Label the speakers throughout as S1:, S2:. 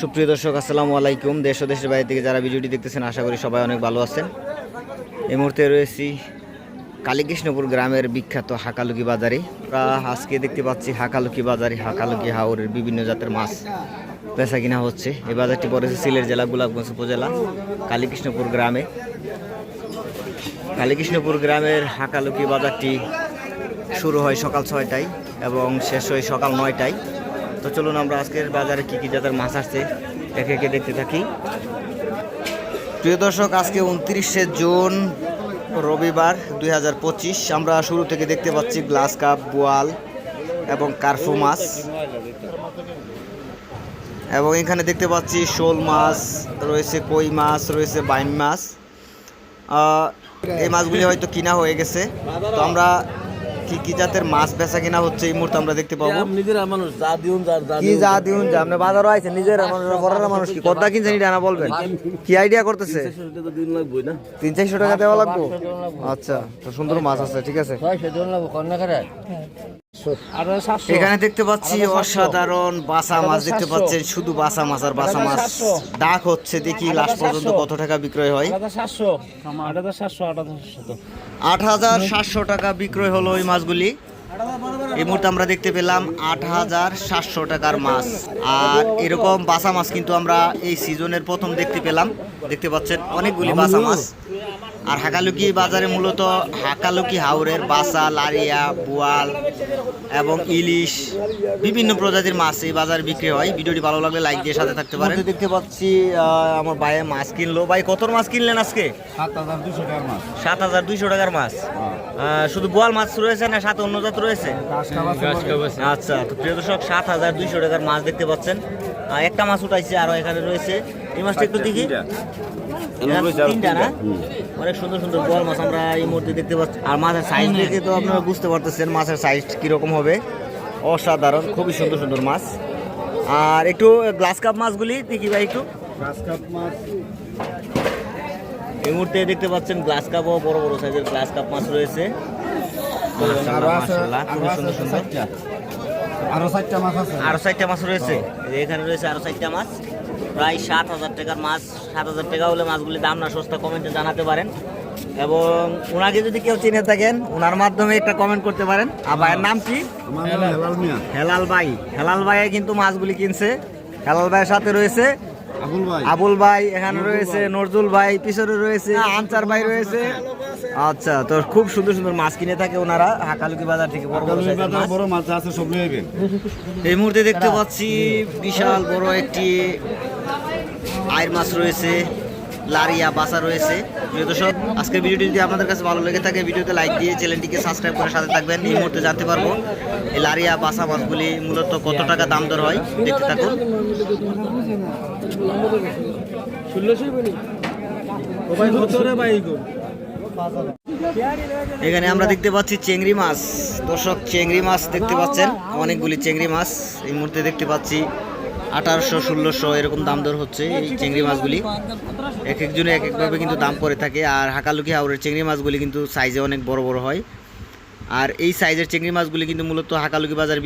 S1: সুপ্রিয় দর্শক, আসসালামু আলাইকুম। দেশ ও দেশের বাইরে থেকে যারা ভিডিওটি দেখতেছেন, আশা করি সবাই অনেক ভালো আছেন। এই মুহূর্তে রয়েছি কালীকৃষ্ণপুর গ্রামের বিখ্যাত হাকালুকি বাজারে। আজকে দেখতে পাচ্ছি হাকালুকি বাজারে, হাকালুকি হাওরের বিভিন্ন জাতের মাছ বেচা কিনা হচ্ছে। এই বাজারটি পড়েছে সিলেট জেলা, গোলাপগঞ্জ উপজেলা, কালীকৃষ্ণপুর গ্রামে। কালীকৃষ্ণপুর গ্রামের হাঁকালুকি বাজারটি শুরু হয় সকাল ছয়টায় এবং শেষ হয় সকাল নয়টায়। তো চলুন আমরা আজকের বাজারে কী কী জাতের মাছ আসছে একে একে দেখতে থাকি। প্রিয় দর্শক, আজকে উনত্রিশে জুন, রবিবার দু হাজার পঁচিশ। আমরা শুরু থেকে দেখতে পাচ্ছি গ্লাস কাপ, বোয়াল এবং কার্ফু মাছ। এবং এখানে দেখতে পাচ্ছি শোল মাছ, রয়েছে কই মাছ, রয়েছে বাইন মাছ। এই মাছগুলি হয়তো কিনা হয়ে গেছে। তো আমরা কি কি জাতের মাছ বেচা কিনা হচ্ছে এই মুহূর্তে আমরা দেখতে পাবো।
S2: নিজেরা মানুষ যা দিউন যার যা
S1: কি যা দিউন যা আপনি বাজারও আইছেন নিজের মানুষ বড়রা মানুষ কি? কত কিনছেন এটা না বলবেন? কি আইডিয়া করতেছে?
S2: দিন না?
S1: তিন চারশো টাকা দেওয়া লাগবে? আচ্ছা তো সুন্দর মাছ আছে ঠিক আছে। এখানে দেখতে পাচ্ছি অসাধারণ বাসা মাছ দেখতে পাচ্ছেন শুধু বাসা মাছ আর বাসা মাছ ডাক হচ্ছে দেখি লাস্ট পর্যন্ত কত টাকা বিক্রয় হয়।
S2: আট হাজার সাতশো
S1: টাকা বিক্রয় হলো ওই মাছগুলি। এই মুহূর্তে আমরা দেখতে পেলাম আট হাজার সাতশো টাকার মাছ। আর এরকম বাসা মাছ কিন্তু আমরা এই সিজনের প্রথম দেখতে পেলাম। দেখতে পাচ্ছেন অনেকগুলি বাসা মাছ। আর হাকালুকি বাজারে মূলত হাকালুকি হাওরের বাসা লারিয়া বোয়াল এবং ইলিশ বিভিন্ন প্রজাতির মাছ এই বাজারে বিক্রি হয়। ভিডিওটি ভালো লাগলে লাইক দিয়ে সাথে থাকতে পারেন। দেখতে পাচ্ছি আহ, আমার ভাইয়ে মাছ কিনলো। ভাই কত মাছ কিনলেন আজকে?
S2: সাত হাজার দুশো টাকার মাছ।
S1: সাত হাজার দুইশো টাকার মাছ। আহ, শুধু বোয়াল মাছ রয়েছে না সাথে অন্য জাত রয়েছে? আচ্ছা তো প্রিয় দর্শক সাত হাজার দুইশো টাকার মাছ দেখতে পাচ্ছেন। আহ, একটা মাছ উঠাইছে আরও এখানে রয়েছে। এই মাছটা একটু দেখি। তিনটা। না? অনেক সুন্দর সুন্দর বোয়াল মাছ আমরা এই মুহূর্তে দেখতে পাচ্ছি। আর মাছের সাইজ দেখে তো আপনারা বুঝতে পারতেছেন মাছের সাইজ কীরকম হবে। অসাধারণ খুবই সুন্দর সুন্দর মাছ। আর একটু গ্লাস কাপ মাছগুলি দেখি ভাই একটু। এই মুহূর্তে দেখতে পাচ্ছেন গ্লাস কাপও বড় বড় সাইজের গ্লাস কাপ মাছ রয়েছে। মাশাআল্লাহ, মাশাআল্লাহ, খুবই সুন্দর সুন্দর।
S2: আরও চারটা মাছ আছে।
S1: আরও চারটা মাছ রয়েছে। এখানে রয়েছে আরও চারটা মাছ। প্রায় সাত হাজার টাকার মাছ সাত হাজার টাকা হলে মাছগুলি দাম না সস্তা কমেন্টে জানাতে পারেন। এবং ওনাকে যদি কেউ চিনে থাকেন ওনার মাধ্যমে একটা কমেন্ট করতে পারেন। আর ভাইয়ের নাম কি?
S2: হেলাল
S1: ভাই। হেলাল ভাই কিন্তু মাছগুলি কিনছে। হেলাল ভাইয়ের সাথে রয়েছে
S2: আবুল ভাই।
S1: এখানে রয়েছে নজরুল ভাই পিছনে রয়েছে আনসার ভাই রয়েছে। আচ্ছা তো খুব সুন্দর সুন্দর মাছ কিনে থাকে ওনারা হাকালুকি বাজার থেকে বড় মাছ।
S2: আছে সব নিয়ে
S1: এই মুহূর্তে দেখতে পাচ্ছি বিশাল বড় একটি আয়ের মাছ রয়েছে। লারিয়া বাসা রয়েছে। প্রিয় দর্শক, আজকের ভিডিওটি যদি আপনাদের কাছে ভালো লেগে থাকে, ভিডিওতে লাইক দিয়ে চ্যানেলটিকে সাবস্ক্রাইব করে সাথে থাকবেন। এই মুহূর্তে জানতে পারব, এই লারিয়া বাসা মাছগুলি মূলত কত টাকা দাম দর হয়। দেখতে থাকুন। এখানে আমরা দেখতে পাচ্ছি চেংড়ি মাছ। দর্শক, চেংড়ি মাছ দেখতে পাচ্ছেন, অনেকগুলি চেংড়ি মাছ এই মুহূর্তে দেখতে পাচ্ছি। আঠারোশো, ষোলোশো এরকম দাম দর হচ্ছে এই চিংড়ি মাছগুলি। এক একজনে এক একভাবে কিন্তু দাম পড়ে থাকে আর হাকালুকি হাওড়ের চিংড়ি মাছগুলি কিন্তু সাইজে অনেক বড় বড় হয়। আর এই সাইজের চিংড়ি মাছগুলি কিন্তু মূলত হাকালুকি বাজার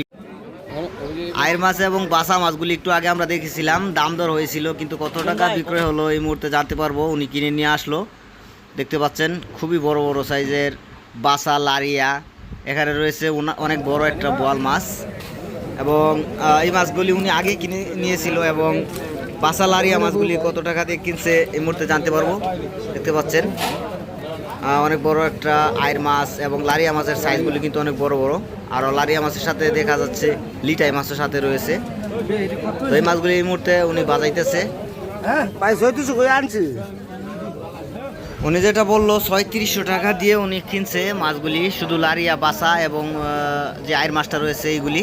S1: আয়ের মাছ এবং বাসা মাছগুলি একটু আগে আমরা দেখেছিলাম, দাম দর হয়েছিল, কিন্তু কত টাকা বিক্রয় হলো এই মুহূর্তে জানতে পারব। উনি কিনে নিয়ে আসলো। দেখতে পাচ্ছেন, খুবই বড় বড় সাইজের বাসা লারিয়া। এখানে রয়েছে অনেক বড় একটা বোয়াল মাছ। এবং এই মাছগুলি উনি আগে কিনে নিয়েছিল এবং বাসা লারিয়া মাছগুলি কত টাকা দিয়ে কিনছে এই মুহূর্তে জানতে পারব। দেখতে পাচ্ছেন। অনেক বড় একটা আয়ের মাছ এবং লারিয়া মাছের সাইজগুলি কিন্তু অনেক বড় বড়। আর লারিয়া মাছের সাথে দেখা যাচ্ছে লিটাই মাছের সাথে রয়েছে। তো এই মাছগুলি এই মুহূর্তে উনি বাজাইতেছে।
S2: ভাই ছয়ত্রিশশো করে আনছি
S1: উনি যেটা বলল, ছয়ত্রিশশো টাকা দিয়ে উনি কিনছে মাছগুলি, শুধু লারিয়া, বাসা এবং যে আয়ের মাছটা রয়েছে এইগুলি।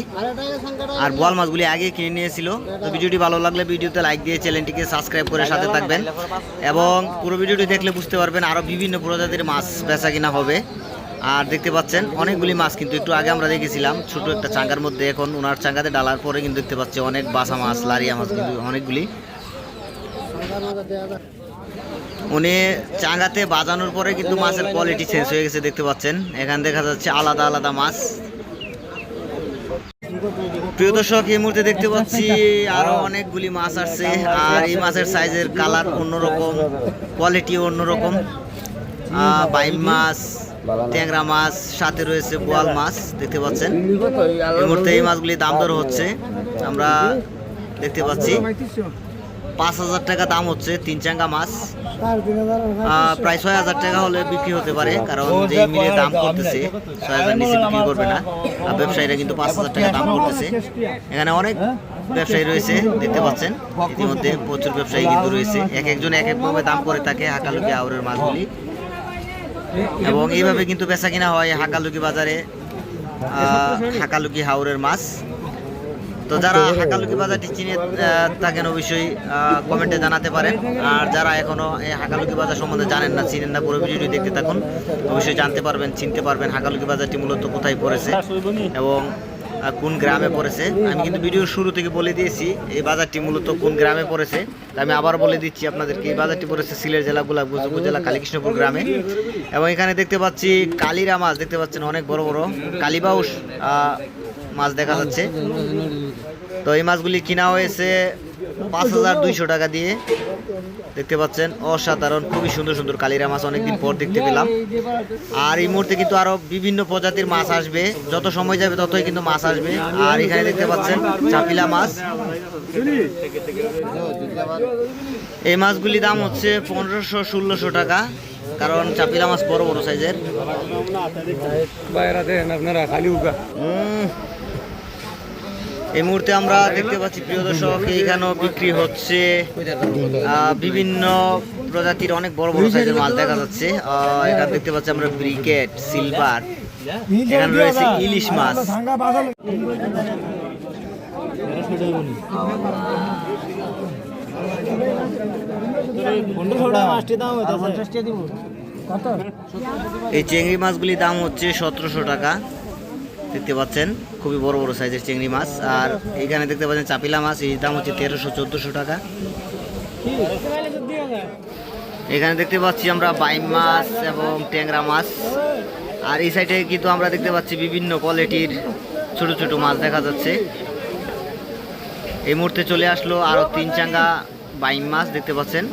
S1: আর বোয়াল মাছগুলি আগে কিনে নিয়েছিল। তো ভিডিওটি ভালো লাগলে ভিডিওতে লাইক দিয়ে চ্যানেলটিকে সাবস্ক্রাইব করে সাথে থাকবেন। এবং পুরো ভিডিওটি দেখলে বুঝতে পারবেন আরও বিভিন্ন প্রজাতির মাছ বেচা কিনা হবে। আর দেখতে পাচ্ছেন, অনেকগুলি মাছ কিন্তু একটু আগে আমরা দেখেছিলাম। ছোট একটা চাঙ্গার মধ্যে এখন ওনার চাঙ্গাতে ডালার পরে কিন্তু দেখতে পাচ্ছি অনেক বাসা মাছ, লারিয়া মাছ কিন্তু অনেকগুলি। উনি চাঙ্গাতে বাজানোর পরে কিন্তু মাছের কোয়ালিটি চেঞ্জ হয়ে গেছে, দেখতে পাচ্ছেন। এখানে দেখা যাচ্ছে আলাদা আলাদা মাছ। প্রিয় দর্শক, এই মুহূর্তে দেখতে পাচ্ছি আরও অনেকগুলি মাছ আসছে, আর এই মাছের সাইজের কালার অন্যরকম কোয়ালিটি অন্যরকম। বাইম মাছ, ট্যাংরা মাছ, সাথে রয়েছে বোয়াল মাছ, দেখতে পাচ্ছেন। এই মুহূর্তে এই মাছগুলি দাম দর হচ্ছে, আমরা দেখতে পাচ্ছি। পাঁচ হাজার টাকা দাম হচ্ছে তিন চাঙ্গা মাছ। আহ, প্রায় ছয় হাজার টাকা হলে বিক্রি হতে পারে কারণ যে মিলে দাম করতেছে ছয় হাজার নিচে বিক্রি করবে না। আর ব্যবসায়ীরা কিন্তু পাঁচ হাজার টাকা দাম করতেছে। এখানে অনেক ব্যবসায়ী রয়েছে দেখতে পাচ্ছেন। ইতিমধ্যে প্রচুর ব্যবসায়ী কিন্তু রয়েছে। এক একজন এক একভাবে দাম করে থাকে হাকালুকি আউরের মাছগুলি। এবং এইভাবে কিন্তু বেচা কিনা হয় হাকালুকি বাজারে আহ, হাকালুকি হাওরের মাছ। তো যারা হাকালুকি বাজারটি চিনে থাকেন অবশ্যই কমেন্টে জানাতে পারেন। আর যারা এখনও এই হাকালুকি বাজার সম্বন্ধে জানেন না, চিনেন না, পুরো ভিডিওটি দেখতে থাকুন। অবশ্যই জানতে পারবেন, চিনতে পারবেন হাকালুকি বাজারটি মূলত কোথায় পড়েছে এবং কোন গ্রামে পড়েছে। আমি কিন্তু ভিডিওর শুরু থেকে বলে দিয়েছি, এই বাজারটি মূলত কোন গ্রামে পড়েছে। আমি আবার বলে দিচ্ছি আপনাদেরকে, এই বাজারটি পড়েছে সিলেট জেলা গোলাপগঞ্জ উপজেলা, কালীকৃষ্ণপুর গ্রামে। এবং এখানে দেখতে পাচ্ছি কালিরা মাছ, দেখতে পাচ্ছেন অনেক বড় বড়। কালীবাউস মাছ দেখা যাচ্ছে। তো এই মাছগুলি কিনা হয়েছে পাঁচ হাজার দুইশো টাকা দিয়ে। দেখতে পাচ্ছেন অসাধারণ খুবই সুন্দর সুন্দর কালিরা মাছ অনেকদিন পর দেখতে পেলাম। আর এই মুহূর্তে কিন্তু আরও বিভিন্ন প্রজাতির মাছ আসবে। যত সময় যাবে ততই কিন্তু মাছ আসবে। আর এখানে দেখতে পাচ্ছেন চাপিলা মাছ। এই মাছগুলি দাম হচ্ছে পনেরোশো ষোলোশো টাকা কারণ চাপিলা মাছ বড় বড় সাইজের।
S3: বাইরা আপনারা খালি উগা।
S1: উম, এই মুহূর্তে আমরা দেখতে পাচ্ছি প্রিয় দর্শক, এইখানেও বিক্রি হচ্ছে বিভিন্ন প্রজাতির অনেক বড় বড় সাইজের মাছ দেখা যাচ্ছে। এখানে দেখতে পাচ্ছি আমরা ব্রিকেট, সিলভার, এখানে রয়েছে ইলিশ মাছ। এই চিংড়ি মাছগুলির দাম হচ্ছে সতেরোশো টাকা। দেখতে পাচ্ছেন, খুবই বড় বড় সাইজের চিংড়ি মাছ। আর এখানে দেখতে পাচ্ছেন চাপিলা মাছ এই দাম হচ্ছে তেরোশো, চোদ্দোশো টাকা। এখানে দেখতে পাচ্ছি আমরা বাইম মাছ এবং ট্যাংরা মাছ। আর এই সাইডে কিন্তু আমরা দেখতে পাচ্ছি বিভিন্ন কোয়ালিটির ছোট ছোট মাছ দেখা যাচ্ছে। এই মুহূর্তে চলে আসলো আরও তিন চাঙ্গা বাইম মাছ, দেখতে পাচ্ছেন।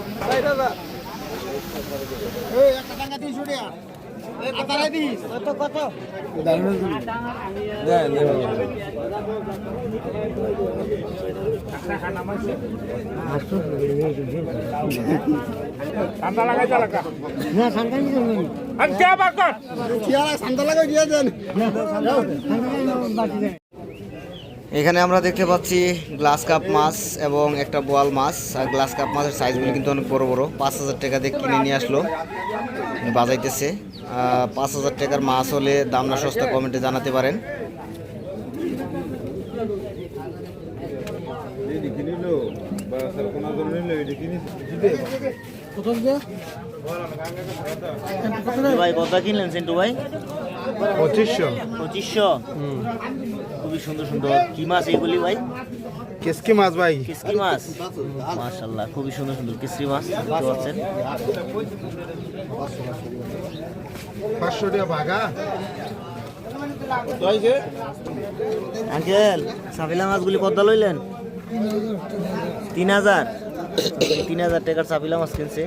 S1: এখানে আমরা দেখতে পাচ্ছি গ্লাস কাপ মাছ এবং একটা বোয়াল মাছ। আর গ্লাস কাপ মাছের সাইজগুলো কিন্তু অনেক বড় বড়। পাঁচ হাজার টাকা দিয়ে কিনে নিয়ে আসলো। বাজাইতেছে। পাঁচ হাজার টাকার মাছ হলে দাম না সস্তা কমেন্টে জানাতে পারেন। ভাই কত কিনলেন সেন্টু ভাই?
S2: পঁচিশশো।
S1: পঁচিশশো? খুবই সুন্দর সুন্দর। কি মাছ এইগুলি ভাই?
S2: কেসকি মাছ ভাই।
S1: কিসকি মাছ? মাশাল্লাহ খুবই সুন্দর সুন্দর কিসকি মাছ দেখতে পাচ্ছেন।
S2: পাঁচশো টাকা ভাগা
S1: আঙ্কেল সাফিলা মাছগুলি কত লইলেন? তিন হাজার। তিন হাজার টাকার সাফিলা মাছ কিনছে।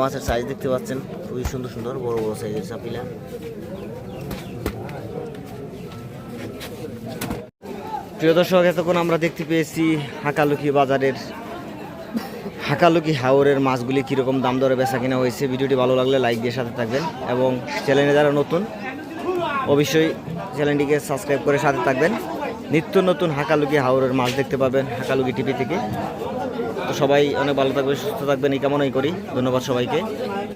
S1: মাছের সাইজ দেখতে পাচ্ছেন খুবই সুন্দর সুন্দর বড় বড় সাইজের সাপিলা প্রিয় দর্শক এতক্ষণ আমরা দেখতে পেয়েছি হাঁকালুকি বাজারের হাকালুকি হাওরের মাছগুলি কীরকম দাম দরে বেচা কিনা হয়েছে, ভিডিওটি ভালো লাগলে লাইক দিয়ে সাথে থাকবেন এবং চ্যানেলে যারা নতুন, অবশ্যই চ্যানেলটিকে সাবস্ক্রাইব করে সাথে থাকবেন। নিত্য নতুন হাঁকালুকি হাওরের মাছ দেখতে পাবেন হাঁকালুকি টিভি থেকে। তো সবাই অনেক ভালো থাকবে সুস্থ থাকবেন, এই কামনাই করি। ধন্যবাদ সবাইকে।